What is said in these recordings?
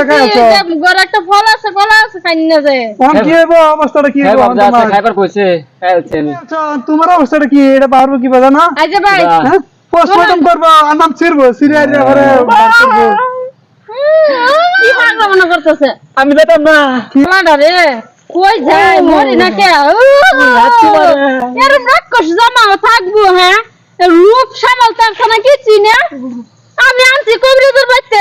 রেখে আছো ঘরে একটা ফল আছে কলা আছে খাই না যায় কোন কি হইব? অবস্থাটা কি হইব? তোমার? খাইবার কইছে। খাইছেন আচ্ছা, তোমার অবস্থাটা কি? এটা পারব কি বাজা না? আচ্ছা ভাই। হ্যাঁ? পোস্টমর্টম করব আর নাম ছিড়বো সিরিয়াল করে কি পাগলা মনে করতেছে? আমি যেতাম না। রে। কই যায়? মরি না কে? জমা থাকব হ্যাঁ? রূপ সামালতে আছে না কি চিনে? আমি আনছি কবিরাজের বাড়িতে।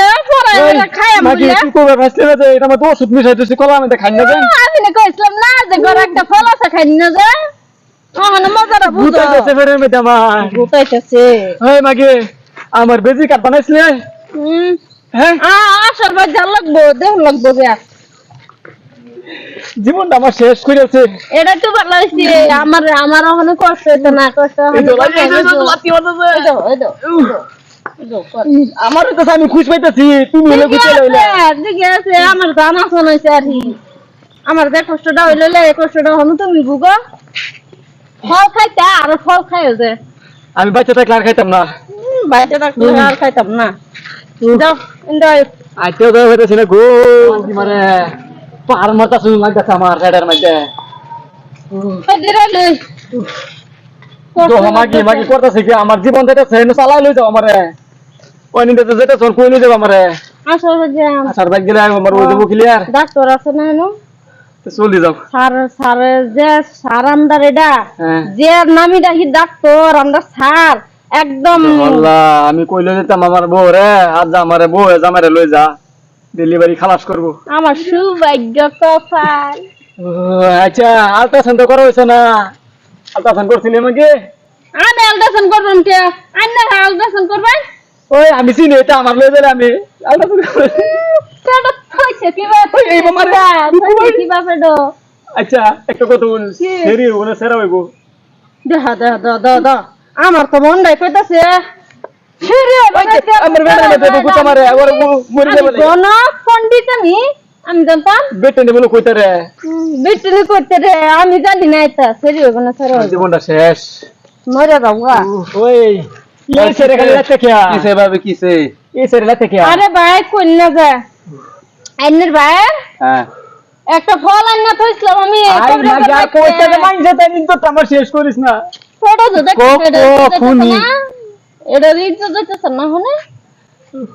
এটা মিশাইতেছি কলা আমি খাই না আমি না কইছিলাম না যে একটা ফল আছে খাই না যে আমার আমার বেজি কাট বানাইছিলে হ্যাঁ জীবনটা আমার শেষ করেছে এটা তো ভালো হয়েছে আমার আমার কষ্ট হইতো না কষ্ট তো তো তো, তো, তো। আমার তো আমি খুশ পাইতেছি তুমি হলে গুছিয়ে লইলে। ঠিকই আছে, আমার জানা শোনাইছে আর কি আমার যে কষ্টটা হইলে লে, এই কষ্টটা হলো তুমি ভুগো। ফল খাইতে আর ফল খাইও যে। আমি বাচ্চা থাকলে আর খাইতাম না। বাইরে রাখলে আর খাইতাম না। যাও ইন্দাই আইতেও তো হইতেছি না গো কি মারে পাহাড় মারতা শুরু লাগতেছে আমার সাইডের মধ্যে। তো আমার জীবন এনে চালাই লই যাও আমারে। ওই নিতে তো কই লই যাও আমারে। আসার বাইক গেলে আমার ওই যাব ক্লিয়ার ডাক্তার আছে না এনো? চলি যাও। স্যার স্যার যে স্যার আমদার এটা হ্যাঁ। যে নামি ডাকি ডাক্তার আমরা স্যার একদম আল্লাহ আমি কইলে যেতাম আমার বউ রে আজ আমারে বউ জামারে লই যা ডেলিভারি খালাস করব। আমার সৌভাগ্য কপাল। আচ্ছা আলট্রাসাউন্ড তো করা হয়েছে না। আলট্রাসাউন্ড করছিলি আমাকে? আমি আলট্রাসাউন্ড করবেন কে? আন্না আলট্রাসাউন্ড করবেন ওই আমি চিনি এটা আমার লই যাবে আমি। আচ্ছা একটা কথা বল। কি? সেরি ওনে সেরা হইব। দেহ আমার তো মন নাই কইতাছে। হেরে আমার বেটা মধ্যে বুকুত আমারে। ওর মরে যাবে কোন পণ্ডিত আমি। আমি জানতাম। বেটে নেব কইতে রে। বিটনি করতে রে। আমি জানি না এটা। সেরি হবে না সেরি জীবনটা শেষ। মরে যাব ওই। এই সেরে খালি লাগতে খেয়া। কিসে ভাবে কিসে এই সেরে লাগতে খেয়া। আরে ভাই কই না যা। আইনের ভাই হ্যাঁ। একটা ফল আন্না থইছিলাম আমি আই না যা কইতে রে মাইনছে তাই কিন্তু আমার শেষ করিস না। তো দেখ এটা। না। এটা ইজ্জত দিতেছে না হনে?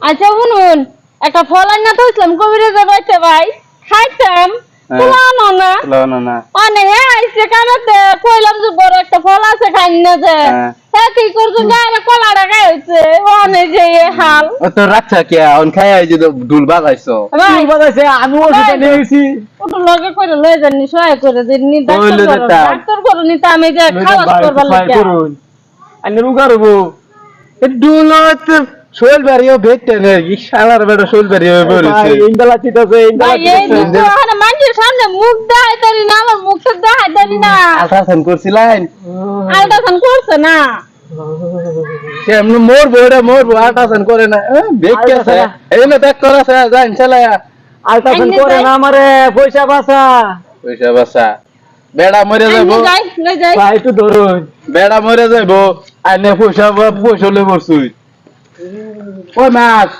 আচ্ছা শুনুন। একটা ফল আন্না থইছিলাম কবিরে যাবাইতে ভাই খাইতাম। হ্যাঁ। তুলানো না। লনো না। অনে আইসে কানাতে কইলাম যে বড় একটা ফল আছে খাই না যে। হ্যাঁ। হ্যাঁ কি করছ? গায়ে কলাটা খাইছে অনে যে হাল। তো রাখছা কে অন খাই আই যে ঢুল বাজাইছো। আমি ওষুধ নিয়ে গেছি ওটা লগে করে লয়ে সহায়। ডাক্তার নি তা আমি যে খাওয়াস করবার ভাই লাগে। করুন। আমি রুগা রবো। ডুলত শৈল বাড়িও ভেটতে নে কি শালার বেটা শৈল বাড়িও বলেছে ইন্দালা চিতাছে ইন্দালা ওখানে মানুষের সামনে মুখ দেখাই তারি না আমার মুখটা দেখাই তারি না। আল্ট্রাসাউন্ড করছিলেন আলট্রাসাউন্ড করছে না। সে এমনি মরবো এটা মরবো আল্ট্রাসাউন্ড করে না দেখতে আছে। এই না দেখ করাছে জান চলে আলট্রাসাউন্ড করে না আমারে পয়সা বাঁচা। পয়সা বাসা বেড়া মরে যাই ভাই একটু ধরুন। বেড়া মরে যাব আর পয়সা পয়সা লে বসুই ওই মাছ।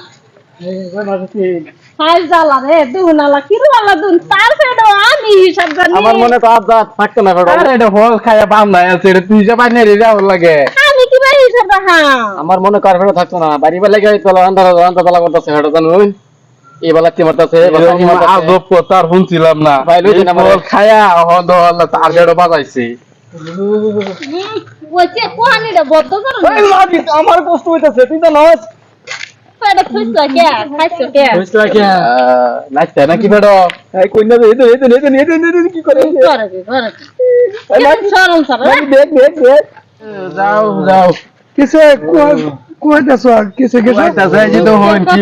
হাই জ্বালা রে দুনালা কি রালা দুন? তার ফেডো আমি হিসাব জানি। আমার মনে তো আজ রাত থাকতো না বেটা আরে এটা ফল খাইয়া পাম না আছে এটা তুই যা পানি রে যাও লাগে। আমি কি ভাই হিসাব রাখাম? আমার মনে কর ফেরত থাকতো না। বাড়ি বেলা গিয়ে চলো আন্ধার আন্ধার বেলা করতেছে জানুন এই বেলা কি মারতেছে আজব কথার শুনছিলাম না। ভাই। খায়া তার বাজাইছে। বদ্ধ করো আমার কষ্ট হইতেছে তুই তো নস নাকি কি করে? দেখ দেখ দেখ যাও যাও। কিসে কিসে যে তো হন কি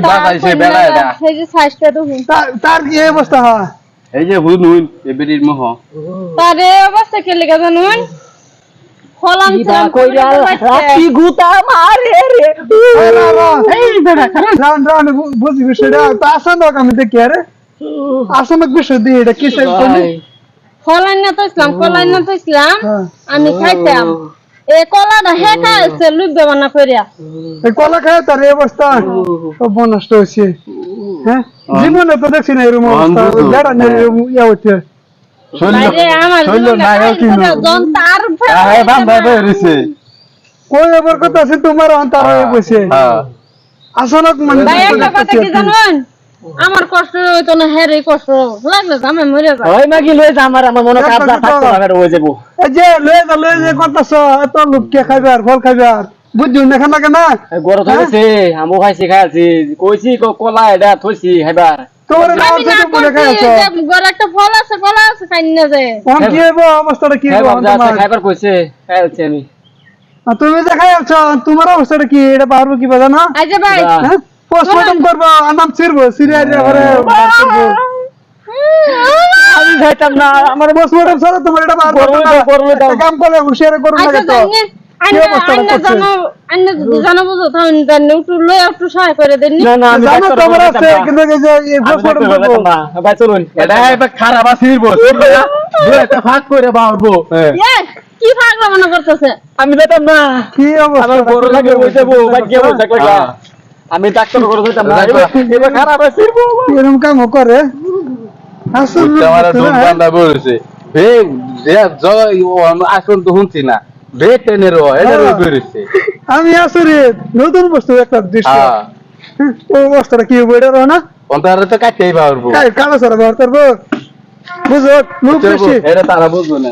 এটা এই যে সাইজটা তো হুন। তার- কি অবস্থা হয়? এই যে হুন হুন এবেরির মোহ। তারে অবস্থা কে লেগে জানুন? ফলাম ছিলাম কইরা রাতি গুতা মারে রে। এই বেটা রাউন রাউন বুঝি বিষয়টা তো আসন দোক আমি দেখি আরে। আসনক বিষয় দিয়ে এটা কিসে ফলান না তো ইসলাম ফলান না তো ইসলাম। হ্যাঁ। আমি খাইতাম। এ কলাটা হে খাইছে লুইবে বানা করিয়া এই কলা খায় তার এই অবস্থা। সব নষ্ট হয়েছে হ্যাঁ? জীবনে তো দেখছি না এরকম অবস্থা। ইয়ে হচ্ছে তোমার অন্তর হয়ে। বসে হ্যাঁ। আসনক মানে আমার কষ্ট হইতো না হ্যাঁ রে কষ্ট। লাগলে আমি মরে যাই। ওই মাগি লই যা আমার আমার মনে কাজ থাকতো না হয়ে যাব। এই যে লয়ে যা লয়ে যে করতেছ এত লোক খাইবে আর ফল খাইবে আর। বুঝছ না? খানা কেনা গরম হয়েছে আমও খাইছি খাইছি। কইছি ক- কলা এটা থইছি হেবার তোমার নাম থেকে বলে করছি খাইছ? একটা ফল আছে কলা আছে খাই না যায় কোন কি হইব? অবস্থাটা কি হইব হেবার যা আছে তোমার খাইবার কইছে খাইছি আমি। তুমি যে খাইছ তোমার অবস্থাটা কি? এটা পারব কি বাজা না আজ ভাই হ্যাঁ। পোস্টমর্টম করব নাম ছিড়বো সিরিয়াল বার আমি খাইতাম না আমার পোস্টমর্টম ছাড়া তোমার এটা করব না। করব। কাম করে হুঁশিয়ারি করব না। খারাপ আছে বস দুই একটা ফাঁক করে বাড়বো কি পাগলা মনে করতেছে? আমি যেতাম না। কি অবস্থা? বড় লাগে হয়ে যাব ভাই কে বলছে হ্যাঁ। আমি ডাক্তার করে যেতাম না। এবার- এবার খারাপ আছে এরকম কাম করে? আসলে আমার দুধ বান্ধা বলেছে। বে যে জয় আসন তো শুনছি না। হ্যাঁ। আমি আসলে নতুন বস্তু একটা দৃশ্য। হ্যাঁ। ও অবস্থাটা কি বইটা রহ না? অন্তরে তো কাটতেই পারব কালো সারা করব। বুঝো লোক বেশি। এটা তারা বুঝব না।